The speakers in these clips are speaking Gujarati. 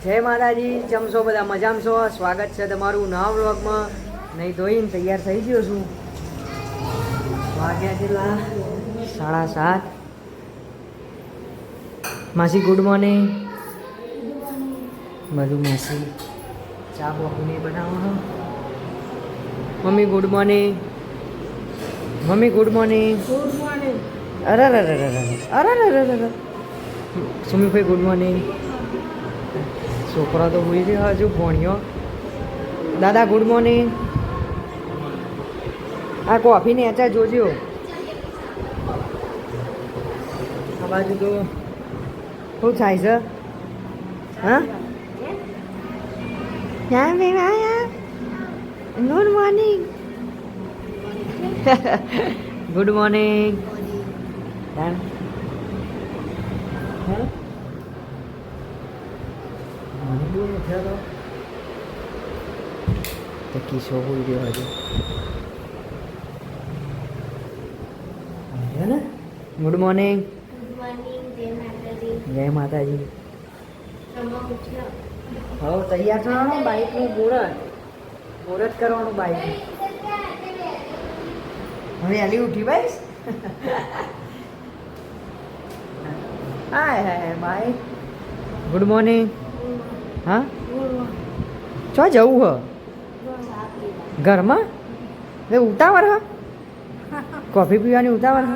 જય માતાજી ચમશો બધા મજામ છો સ્વાગત છે તમારું નવા વ્લોગમાં નહીં ધોઈને તૈયાર થઈ ગયો છું વાગ્યા કેટલા સાડા સાત માસી ગુડ મોર્નિંગ બધું માસી ચા બોકુની બનાવો mummy good morning mummy good morning અરે અરે અરે અરે અરે અરે અરે સુમીભાઈ ગુડ મોર્નિંગ છોકરો તો હોઈ રહ્યો હજુ ભણ્યો. દાદા ગુડ મોર્નિંગ આ કોફી ને અચા જોજો. આ બાજુ તો શું થાય છે? હા? ક્યાં બેન good morning good morning Kan? મજબૂર નથી ગયો હજુ ને ગુડ મોર્નિંગ જય માતાજી. હવે તૈયાર થવાનું બાઇકનું મુહૂર્ત મુહૂર્ત કરવાનું બાઇક હવે હાલી ઉઠી ભાઈ hi hi bye good morning હા? ચો જવું હ? ઘરમાં? એ ઉતાવળ હ? કોફી પીવાની ઉતાવળ હ?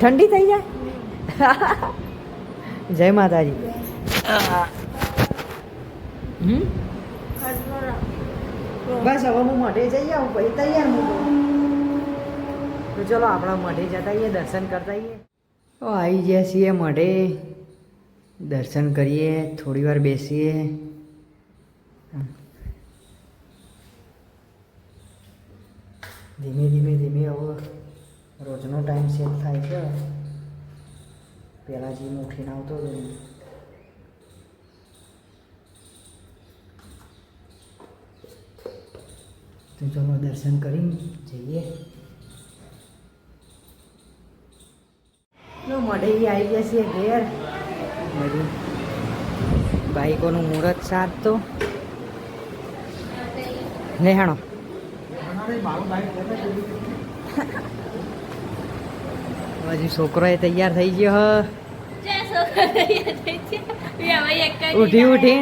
ઠંડી થઈ જાય? જય માતાજી. હમ? બસ હવે હું મઢે જઈ આવું પછી તૈયાર હું તો ચલો આપણા મઢે જતા આવીએ દર્શન કરતા આવીએ તો આવી ગયા છીએ મઢે. દર્શન કરીએ, થોડી વાર બેસીએ. ધીમે ધીમે ધીમે હવે રોજનો ટાઈમ સેટ થાય છે. પહેલાં જે હું ઉઠીને આવતો હતો તો ચલો દર્શન કરી જઈએ. મઢે આવી ગયા છીએ ઘેર. બધું. બાઈકોનું મુહૂર્ત સાત તો. લેહાણો હજી છોકરો એ તૈયાર થઈ ગયો. હ ઉઠી ઉઠી.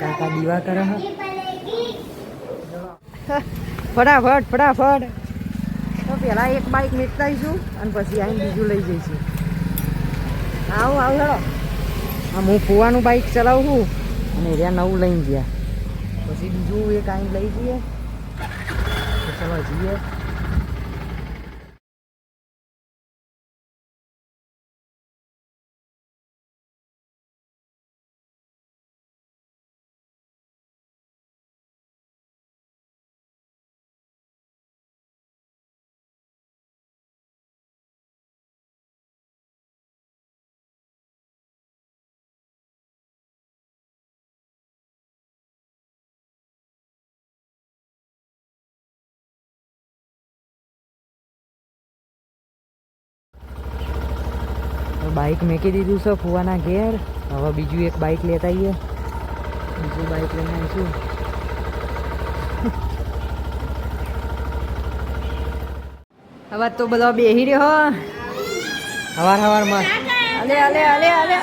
કાકા દીવા કરે હ. ફટાફટ ફટાફટ. તો પહેલાં એક બાઈક નીકળાઈશું અને પછી આવીને બીજું લઈ જઈશું. આવું આવું. હેડો આમ હું ફુવાનું બાઈક ચલાવું છું અને ત્યાં નવું લઈને ગયા. પછી બીજું એક આવીને લઈ જઈએ. ચલો જઈએ. બાઇક મેકી દીધું છે ફુવાના ઘેર. હવે બીજું એક બાઇક લેતા આવીએ. બીજું બાઇક લઈને આવીશું. હવે તો બધો બેહી રહ્યો હવાર હવારમાં. અલે અલે અલે અલે.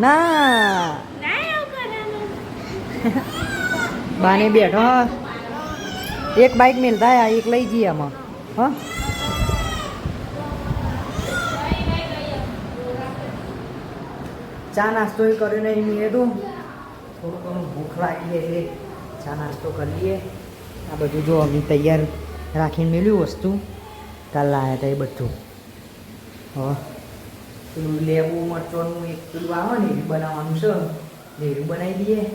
ના. બાને બેઠો. એક બાઇક મિલતા એક લઈ જઈએ આમાં. હા. ચા નાસ્તો એ નહીં મેં તો થોડું ઘણું ભૂખ લાગી એટલે ચા નાસ્તો કરી લઈએ. આ બધું જો અમે તૈયાર રાખીને મેળ્યું વસ્તુ. કાલ લાવ્યા હતા એ બધું. હવે પેલું લેબુ મરચોનું એક પેલું આવે ને, એ બનાવવાનું છે. લેવું બનાવી દઈએ.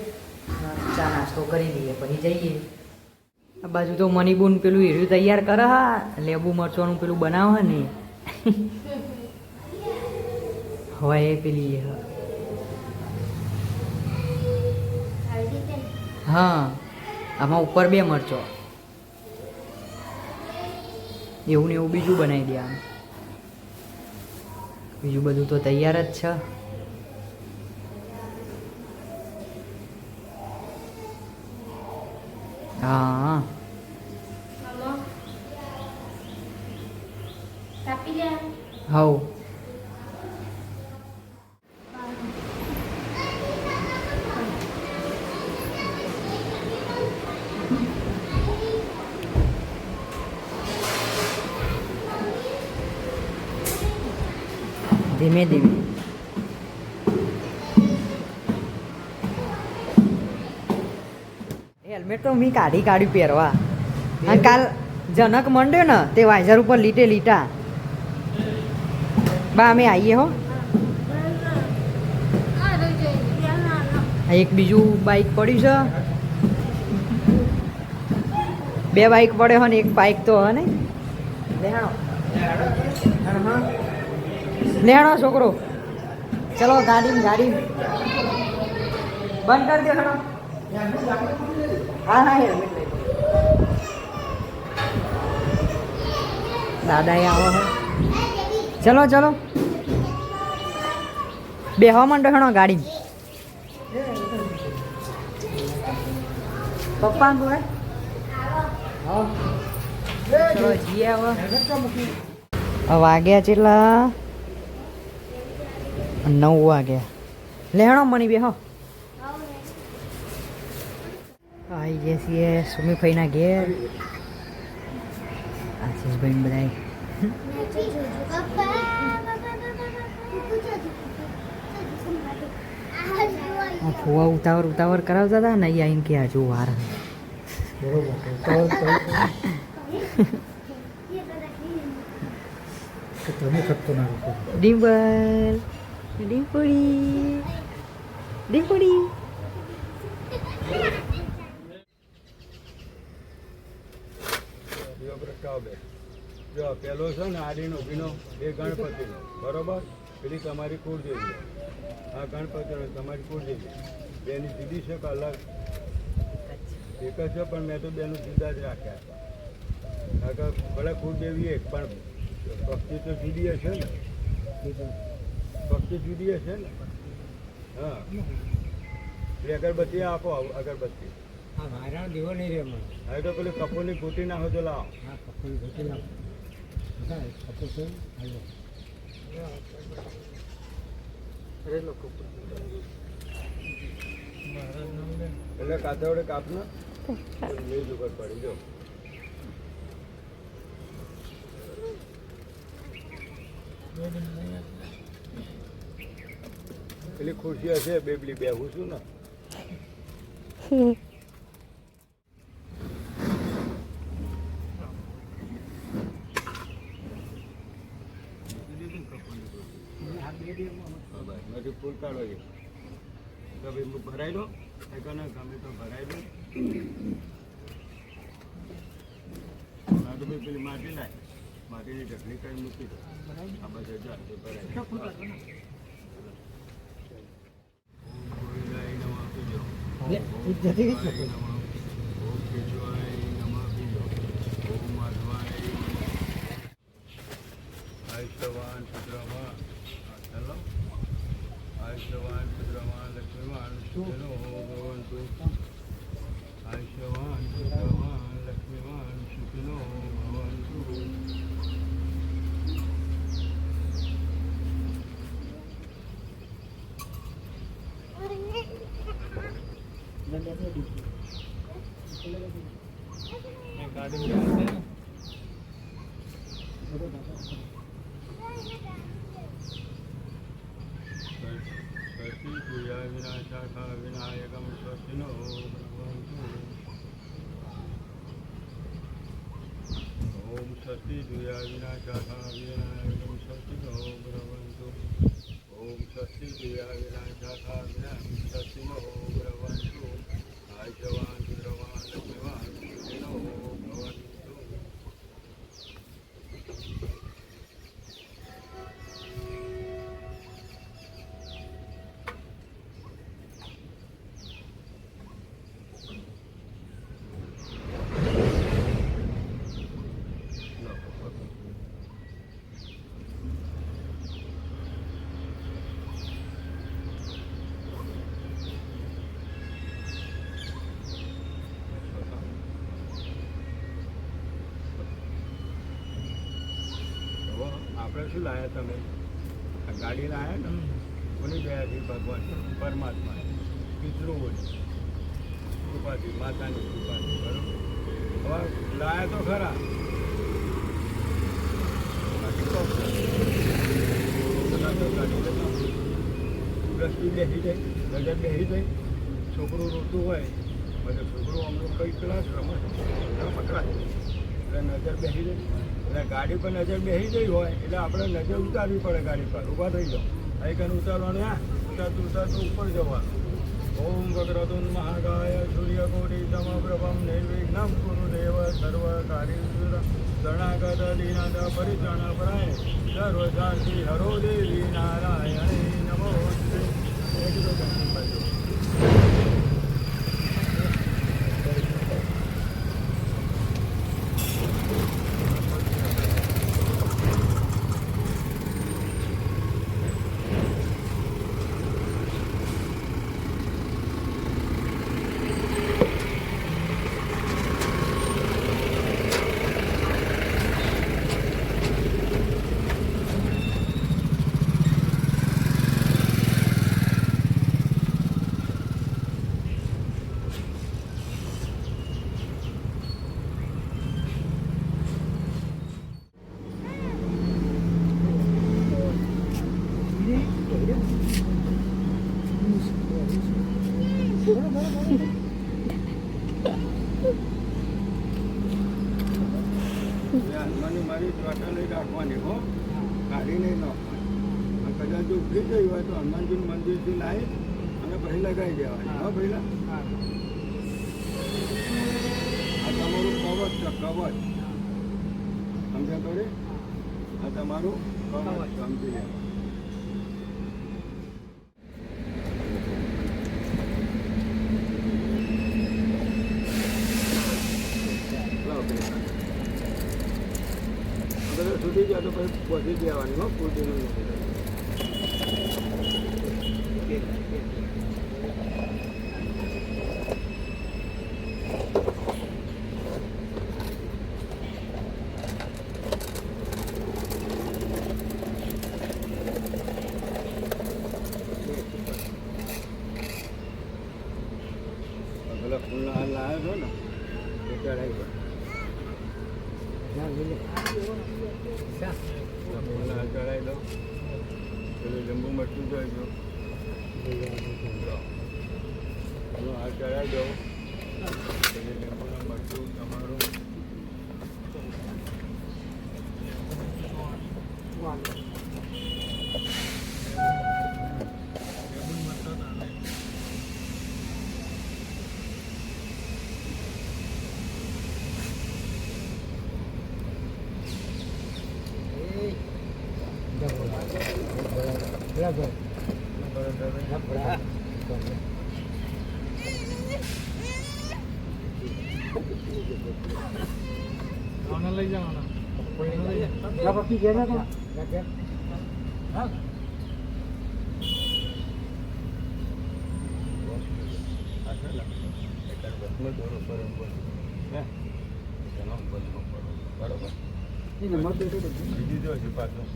ચા નાસ્તો કરી દઈએ, પછી જઈએ. આ બાજુ તો મનીબુન પેલું હીરું તૈયાર કરે હા. લેબુ મરચોનું પેલું બનાવે ને. હોય પેલી હા આમાં ઉપર બે મરચો. એવું ને એવું બીજું બનાવી દે આમ. બીજું બધું તો તૈયાર જ છે. હા. હા હવ. ધીમે ધીમે. હેલ્મેટ તો મેં કાઢી કાઢ્યું પહેરવા. અને કાલ જનક મંડ્યો ને તે વાઇઝર ઉપર લીટે લીટા. બા અમે આવીએ હો. એક બીજું બાઇક પડ્યું છે. બે બાઇક પડે હો ને એક બાઇક તો હે ને. લેહાણો છોકરો. ચલો ગાડી ગાડી. બંધ કરી દો હા હા લો. દાદાએ આવો હે. ચલો ચલો. બેહવા માંડો હેણો ગાડી પપ્પા હવે હવે વાગ્યા કેટલા નવ વાગ્યા લેણો મણી બે હો આવી ગયા છીએ સુમીભાઈના ઘેર. આશીષભાઈ બધા ફુવા ઉતાવળ ઉતાવળ કરાવતા હતા ને અહીં આવીને કે હજુ વાર હે. ડિમ્પલ ડિમ્પડી ડિમ્પડી જો પેલો છે ને આડીનો ભીનો એ ગણપતિનો, બરોબર? પેલી તમારી કુળદેવી. આ ગણપતિનો, તમારી કુળદેવી. બેની જુદી છે કે અલગ? એક જ છે, પણ મેં તો બેનું જુદા જ રાખ્યા હતા. ભલે કુળદેવી એક, પણ ભક્તિ તો જુદી હશે ને. ભક્તિ જુદી હશે ને? હા. એ અગરબત્તી આપો અગરબત્તી. હા મારા દેવો નહીં રે મને. હવે તો પેલું કપૂરની કૂટી નાખો તો લાવો. હા કપૂર ઘટી નાખો. કપૂર છે. હાલો. એટલે કાતવડે કાપનો? મેજ ઉપર પડી જો પેલી ખુરશી હશે બેબલી બેહું છું ને. નથી ફૂલ કાઢો છે. ભાઈ ભરાઈ લો એ કને ગમે તો ભરાઈ લો ભાઈ પેલી માટી લાય માટીની ઢગલી કાંઈ મૂકી દો આ બધા ભરાઈ જાય. ઓમ ગોવિંદાય નમઃ આપી દો. લે, ઈ જતી આયુષ્યવાન પુત્રવાન ચાલો આયુષ્યવાન પુત્રવાન લક્ષ્મીવાન સુખનો ભવંતુ આયુષ્યવાન પુત્રવાન લક્ષ્મીવાન સુખનો ભવંતુ શું લાયા તમે? આ ગાડી લાયા ને? કોની દયાથી? ભગવાન પરમાત્મા. પિતૃઓની કૃપાથી માતાની કૃપાથી બરોબર? હવે લાયા તો ખરા. બાકી તો બધા તો ગાડી લેતા દ્રષ્ટિ બેસી જાય નજર બેસી જાય. છોકરું રોતું હોય પછી છોકરું અમનું કઈ ક્લાસ રમત પકડાય એટલે નજર બેસી જાય. એટલે ગાડી પર નજર બેસી ગઈ હોય એટલે આપણે નજર ઉતારવી પડે ગાડી પર. ઊભા થઈ જાઓ. આઈકન ઉતારવાનું હા? ઉતારતું ઉતારતું, ઉપર જવાનું. ઓમ વક્રતુંડ મહાકાય સૂર્યકોટી સમપ્રભમ નિર્વિઘ્નમ કુરુ દેવ સર્વ કાર્ય શરણાગત દીનાથ પરિચરણ પરાય સર્વ શાંતિ હરો દેવી નારાયણ નમો એક તો દર્શન કરજો એ હનુમાનની મારી દ્વારકા લઈ રાખવાની હો કાઢી નહીં નાખવાની અને કદાચ જો ઊભી ગઈ હોય તો હનુમાનજી મંદિરથી લાવી અને પછી લગાવી દેવાની હો. પહેલાં આ તમારું કવચ છે કવચ. સમજ્યા કરે આ તમારું કવચ સમજી લાવો. સુધી જાય તો પછી પહોંચી જવાની હો ફૂલના હાલ લાવ્યો છો ને એ ચડાવી દો ફૂલના હાલ ચડાવી દો પેલું લીંબુ મરચું જોઈજો પેલું હાલ ચડાવી દો પેલું લીંબુનું મરચું તમારું લઈ જવાના કોઈ લઈ જાય આ છે ને એ ગણપતિનો દોરો પર એમ બોલ. હે? એનો બોલનો પર. બરોબર બીજું જો છે પાછું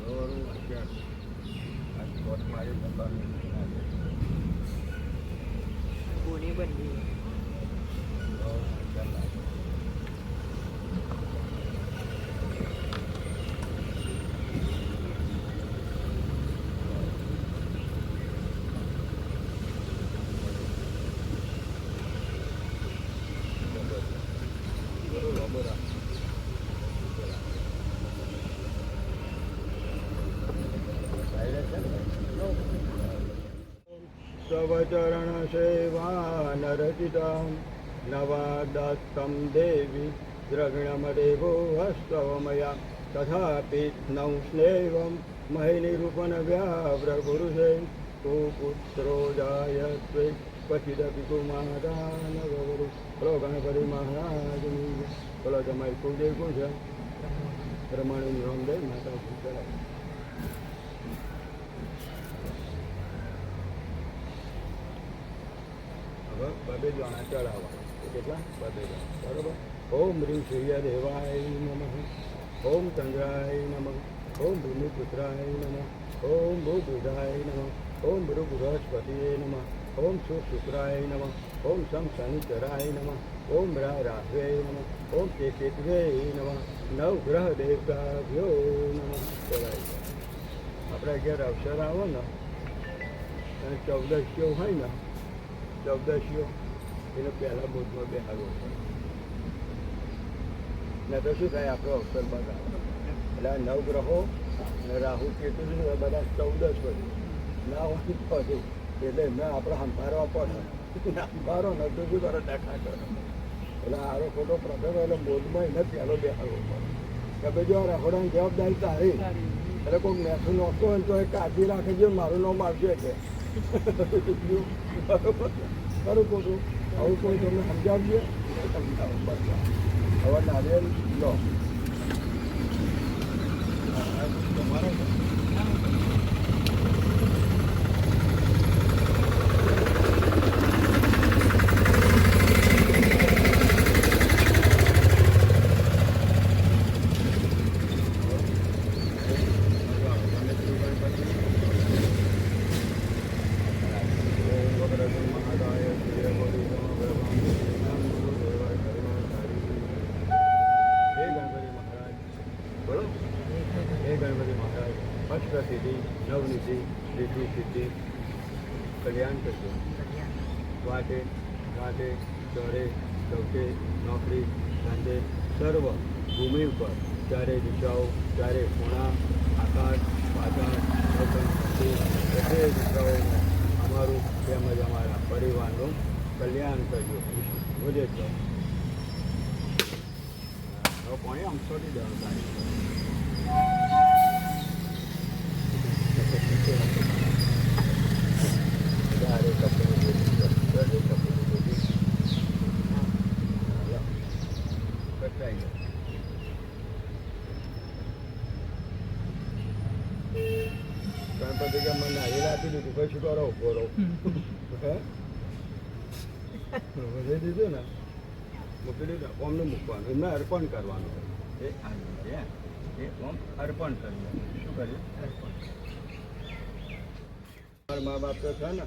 દોરું અત્યાર. આ કોટ મારી બતાવી. કોની બની દોરું અત્યાર લાગે. બરોબર બરોબર स्वचरण सेवा नरचितं नवादत्तं देवि द्रविणमदेवो हस्तव मया तथापि नौ स्नेवं महिनिरूपणव्याव्रपुरुषे कुपुत्रो जायत्वे क्वचिदपि कुमारा न गौरु प्रो गणपति महाराजनी બોલો તમારી કુળદેવી કોણ છે પ્રમાણેનું નામ દઈ માતા ભૂલ કરાય બબે જાણા ચડાવવા કેટલા બબે જાણા બરોબર ઓમ રીમ સૂર્ય દેવાય નમઃ ઓમ ચંદ્રાય નમઃ ઓમ ભૂમિપુત્રાય નમઃ ઓમ ભૂબુધાય નમઃ ઓમ ભૃ બૃહસ્પતિએ નમઃ ઓમ સુ શુક્રાય નમઃ ઓમ સમ શનિચરાય નમઃ ઓમ રા રાહવે નમઃ ઓમ તે કેતવે નમઃ નવ ગ્રહ દેવતાભ્યો નમઃ બોલાય આપણે અગિયાર અવસર આવો ને અને ચૌદશીઓ હોય ને ચૌદશીઓ એને પહેલાં બોધમાં બેહાડવો ને તો શું થાય આપણો અવસર બધા એટલે આ નવ ગ્રહો અને રાહુ કેતુ બધા ચૌદશ હોય. ના હોય તો એટલે એમને આપણે સંભાળવા પડે. સંભાળો ન તો શું કરો દેખા કરો. એટલે આરો ખોટો પ્રસંગ એટલે બોધમાં એને પહેલો બેહાડવો પડે. કે ભાઈ જો આ રખોડાની જવાબદારી તારી. એટલે કોઈ મેથું નહોતો હોય તો એ કાળજી રાખે છે મારું નામ આવશે કે. ખરું છું આવું કોઈ તમને સમજાવજે? સમજાવો બસ હવે નારિયેલ લો તમારો છે. હે ગણપતિ મહારાજ બોલો હે ગણપતિ મહારાજ અષ્ટસિદ્ધિ નવનિધિ સિદ્ધિ સિદ્ધિ કલ્યાણ કરજો વાટે ઘાટે ચોરે ચૌકે નોકરી ધંધે સર્વ ભૂમિ ઉપર ચારે દિશાઓ ચારે ખૂણા આકાશ પાતાળ અગન બધે દિશાઓમાં અમારું તેમજ અમારા પરિવારનું કલ્યાણ કરજો વધે છો હવે પાણી આમ છોડી દેવાનું તારી ચારે કપડું બોલી ચારે કપડું બોલી કટાઈ ગયો ગણપતિ કે મને નારિયેળ આપી દીધું કઈ શું કરો ઊભો રહો હે વધે દીધું ને મૂકી દીધું ઓમને મૂકવાનું એમને અર્પણ કરવાનું. એ આ રીતે એ ઓમ અર્પણ કર્યું. શું કર્યું? અર્પણ. તમારા મા બાપ તો છે ને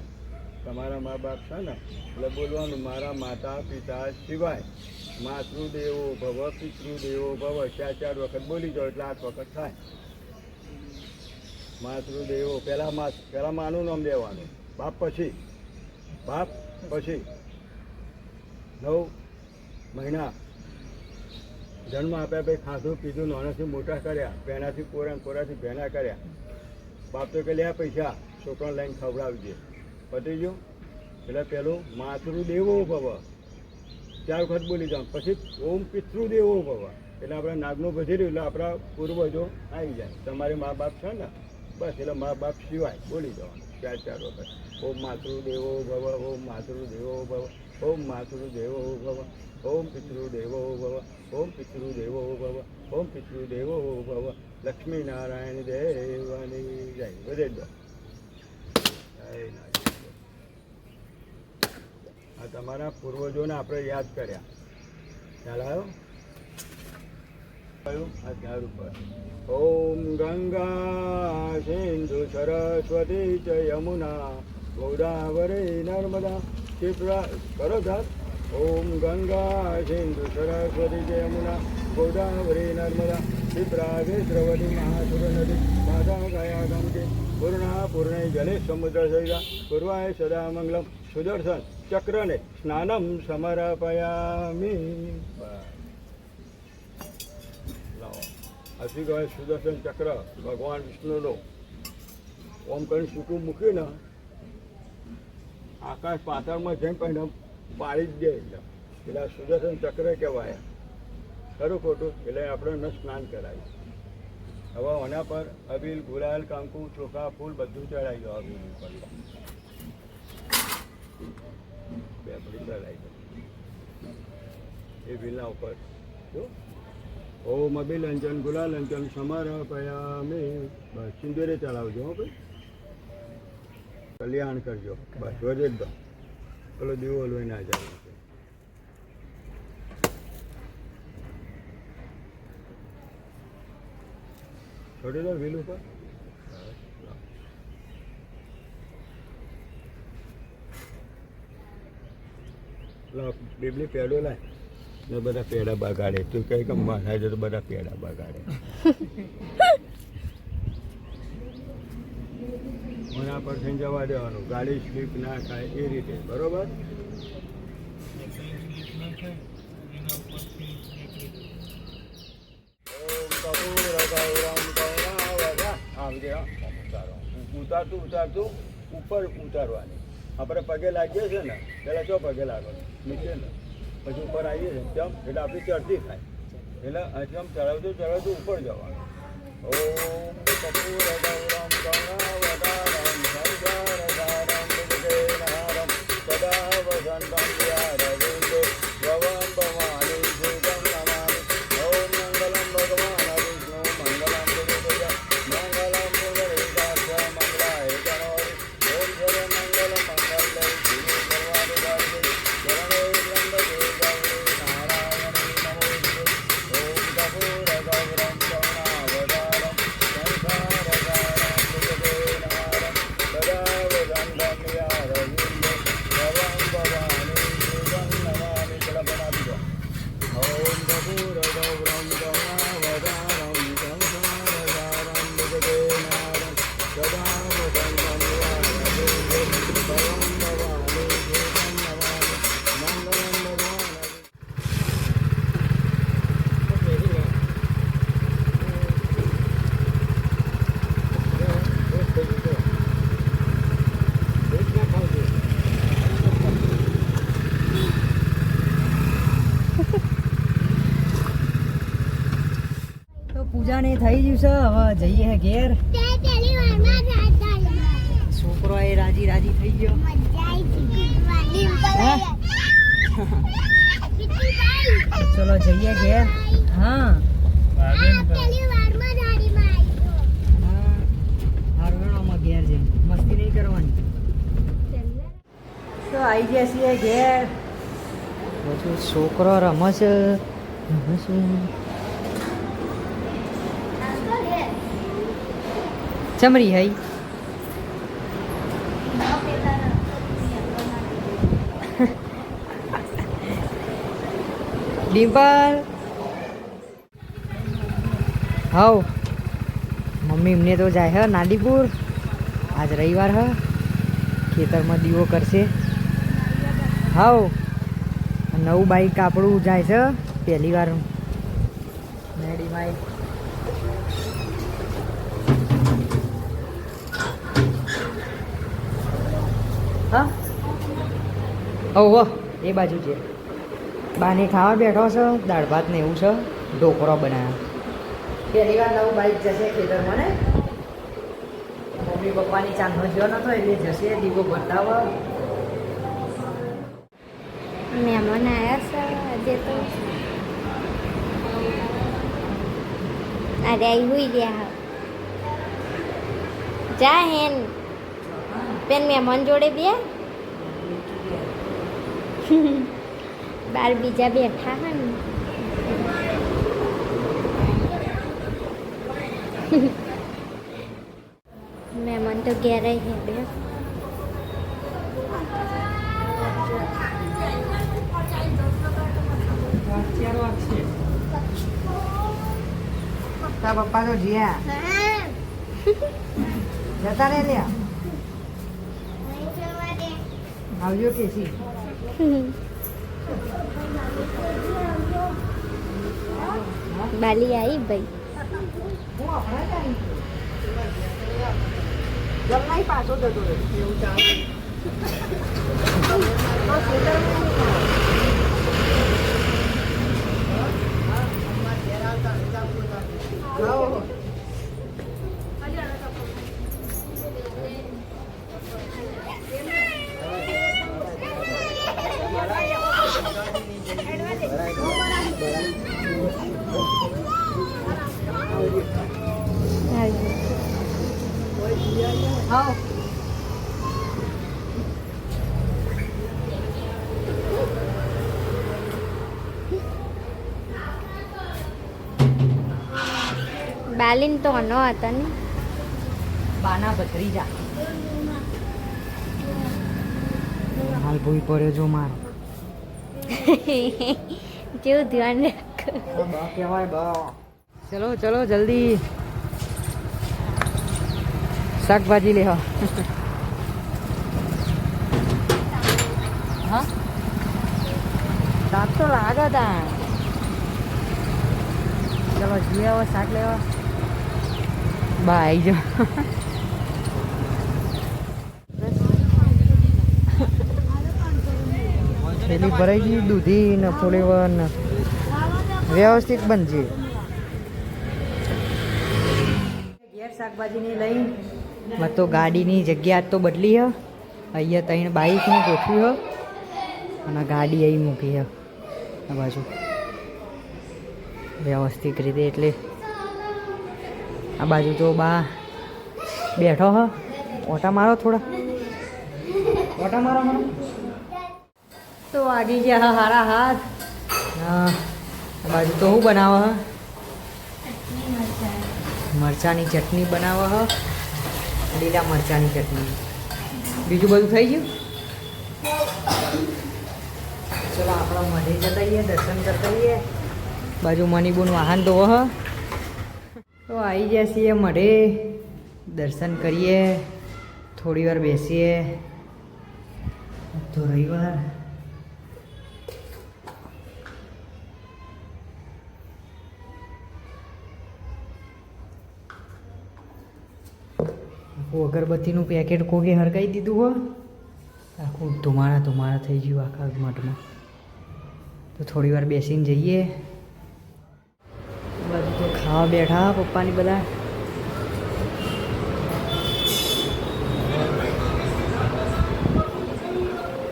તમારા મા બાપ છે ને એટલે બોલવાનું મારા માતા પિતા સિવાય માતૃદેવો ભવ પિતૃદેવો ભવ. ચાર ચાર વખત બોલી જાઓ એટલે આઠ વખત થાય. માતૃદેવો પહેલા મા પહેલા માનું નામ લેવાનું બાપ પછી બાપ પછી. નવ મહિના જન્મ આપ્યા પછી ખાધું, પીધું નાનાથી મોટા કર્યા, પહેલાંથી કોરા કોરાથી ભેના કર્યા. બાપ તો કે લે પૈસા. છોકરાને લઈને ખવડાવજે પતી ગયું? એટલે પેલું માતૃદેવો ભવ ચાર વખત બોલી જાઉં. પછી ઓમ પિતૃદેવો ભવ એટલે આપણે નાગનું ભજી રહ્યું, એટલે આપણા પૂર્વજો આવી જાય. તમારે મા બાપ છે ને? બસ, એટલે મા બાપ સિવાય બોલી જવાનું ચાર ચાર વખત. ઓમ માતૃદેવો ભવ ઓમ માતૃદેવો ભવ ઓમ માતૃદેવો ભવ, ઓમ પિતૃદેવો ભવ, ઓમ પિતૃદેવો ભવ, ઓમ પિતૃદેવો ભવ લક્ષ્મીનારાયણ દેવાની જય. વધે. આ તમારા પૂર્વજોને આપણે યાદ કર્યા. ખ્યાલ આવ્યો? ઓમ ગંગા સિંધુ સરસ્વતી ચ યમુના, ગોદાવરી નર્મદા. ક્ષિપ્રા કરો ઝાડ ઓમ ગંગા, સિંધુ, સરસ્વતી જય યમુના ગોદાવરી, નર્મદા ક્ષિપ્રાગે દ્રવતી મહાસુર નદી, માતા ગયા ગંગે, પૂર્ણા, પૂર્ણે, જલે, સમુદ્ર, સૈરા પૂર્વાય સદા, મંગલમ, સુદર્શન, ચક્રને સ્નાનમ સમર્પયામિ. બસ લાવો સુદર્શન ચક્ર, ભગવાન વિષ્ણુનો. ઓમ કરીને સૂકું મૂક્યું ને આકાશ પાતાળમાં જઈને પણ પાડી જ દે એટલે સુદર્શન ચક્ર કહેવાય. ખરું ખોટું, એટલે આપણે સ્નાન કરાવ્યું હવે આના પર અબીલ, ગુલાલ, કાંકુ, ચોખા, ફૂલ બધું ચડાવી દો અબીલ ઉપર. બે પડી ચડાવી દો. એ બિલના ઉપર. જો ઓમ અંજન સમારા પયા મેં સિંદુરે ચડાવજો હો ભાઈ. કલ્યાણ કરજો. બસ જોજે જ દો પેલો દીવો લઈને ના જાય છોડી દો વ્હીલ ઉપર. બેબલી પેડો લાય. ને બધા પેડા બગાડે. તું કઈ કે મારા તો બધા પેડા બગાડે. મને પરથી જવા દેવાનું. ગાડી સ્લીપ ના થાય એ રીતે. બરોબર. ઉતારતું ઉતારતું, ઉપર ઉતારવાની. આપણે પગે લાગીએ છીએ ને પેલા ચો પગે લાગો નીચે ને. પછી ઉપર આવીએ છીએ. તેમ એટલે આપણી ચડતી થાય. એટલે અહીંથી ચડાવતું ચડાવતું ઉપર જવાનું. ઓમ કપૂર ગૌરમ કરુણાવતારમ સદા વસંતમ થઈ ગયું છે. હવે જઈએ હે ઘેર. છોકરો એ રાજી રાજી થઈ ગયો. ચલો જઈએ ઘેર. હા. ઘેર છે મસ્તી નહીં કરવાની. તો આવી ગયા છીએ ઘેર. બધું છોકરો રમશે છે. ચમરી હઈ. ડિમ્પલ. હવ મમ્મી એમને તો જાય હ નાદીપુર. આજ રવિવાર હ. ખેતરમાં દીવો કરશે. હવ નવું બાઈક આપણું જાય છે પહેલી વાર. મેડી હા ઓહો એ બાજુ છે. બાને ખાવા બેઠો છે દાળ ભાત ને એવું છે ઢોકળો બનાવ્યો પહેલી વાર નવું બાઈક જશે ખેતરમાં ને? મમ્મી પપ્પાની ચાંદો જ્યો નતો એટલે જશે દીવો બતાવવા મહેમાન આવ્યા છે આજે તો. અરે આવી હુઈ ગયા જા હેન. પેન મહેમાન જોડે બે બાર બીજા બેઠા હે ને. મહેમાન તો ઘેર હે બે. તારા પપ્પા તો જીયા. જતા રે લ્યા આવજો કેસી બાલી આવી ભાઈ જમનાઈ પાછો જતો એવું ચાલે ખાઓ બાલીન તો અનો હતા ને. બાના ભત્રીજા હાલ ભૂઈ પડે જો માર. જેવું ધ્યાન રાખ. બા કહેવાય બા ચલો ચલો જલ્દી. શાકભાજી લેવા હા. શાક તો લાગે તા. ચલો જઈએ હવે શાક લેવા. બા આવી પેલી ભરાઈ ગઈ દૂધી ને ફોલેવર ને વ્યવસ્થિત બનશે ઘેર શાકભાજીની લઈ. મેં તો ગાડીની જગ્યા તો બદલી હ. અહીંયા ત્રણ બાઈકની ગોઠવી હ. અને ગાડી અહીં મૂકી હ. આ બાજુ. વ્યવસ્થિત રીતે એટલે આ બાજુ તો બા બેઠો હ. ઓટા મારો થોડા. ઓટા મારો મારો. તો આગી ગયા હા હારા હાથ. હા. આ બાજુ તો શું બનાવે હ? મરચાની ચટણી બનાવે હ. લીલા મરચાની ચટણી. બીજું બધું થઈ ગયું? ચલો, આપણા મઢે જતા રહીએ દર્શન કરતા રહીએ બાજુ મનીબુન વાહન તો હ તો આવી ગયા છીએ મઢે. દર્શન કરીએ. થોડી વાર બેસીએ. તો રવિવાર. અગરબત્તીનું પેકેટ કોકે હરગાઈ દીધું હો? આખું ધુમાડા ધુમાડા થઈ ગયું આખા મઠમાં. તો થોડી વાર બેસીને જઈએ. બધું ખાવા બેઠા પપ્પાની બધા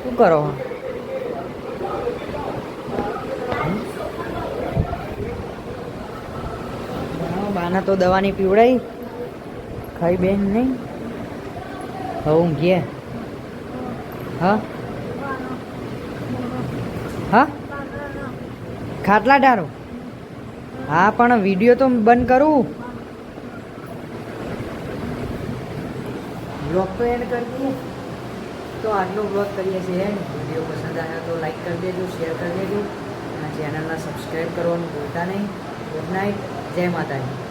શું કરો? બાના તો દવાની પીવડાઈ. ખાઈ બેન નહીં. હવે ઊંઘીએ હા? હા? ખાટલા ડારો હા, પણ વીડિયો તો બંધ કરું. બ્લોગ તો એન્ડ કરી તો આજનો બ્લોગ કરીએ છીએ વીડિયો પસંદ આવ્યો તો લાઈક કરી દેજો શેર કરી દેજો. અને ચેનલને સબસ્ક્રાઈબ કરવાનું ભૂલતા નહીં. ગુડ નાઇટ જય માતાજી.